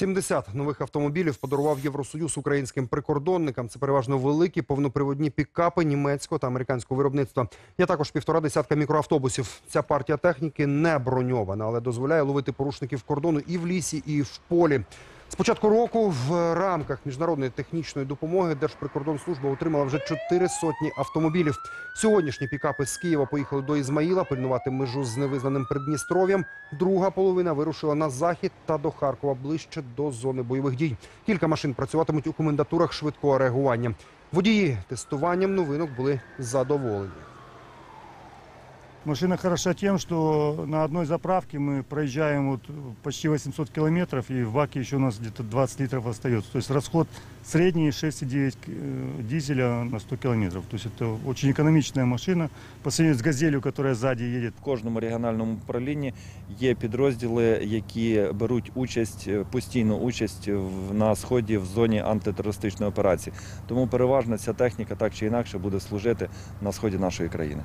70 нових автомобілів подарував Євросоюз українським прикордонникам. Це переважно великі повноприводні пікапи німецького та американського виробництва. Є також півтора десятка мікроавтобусів. Ця партія техніки не броньована, але дозволяє ловити порушників кордону і в лісі, і в полі. З початку року в рамках міжнародної технічної допомоги Держприкордонслужба отримала вже чотири сотні автомобілів. Сьогоднішні пікапи з Києва поїхали до Ізмаїла пильнувати межу з невизнаним Придністров'ям. Друга половина вирушила на захід та до Харкова ближче до зони бойових дій. Кілька машин працюватимуть у комендатурах швидкого реагування. Водії тестуванням новинок були задоволені. Машина хороша тем, что на одной заправке мы проезжаем вот почти 800 километров, и в баке еще у нас где-то 20 литров остается. То есть расход средний 6,9 э, дизеля на 100 километров. То есть это очень экономичная машина по сравнению с «Газелью», которая сзади едет. В кожному регіональному управлінні є підрозділи, які беруть участь, е, постійну участь в- на сході в зоні антитерористичної операції. Тому переважно ця техніка так чи інакше буде служити на сході нашої країни.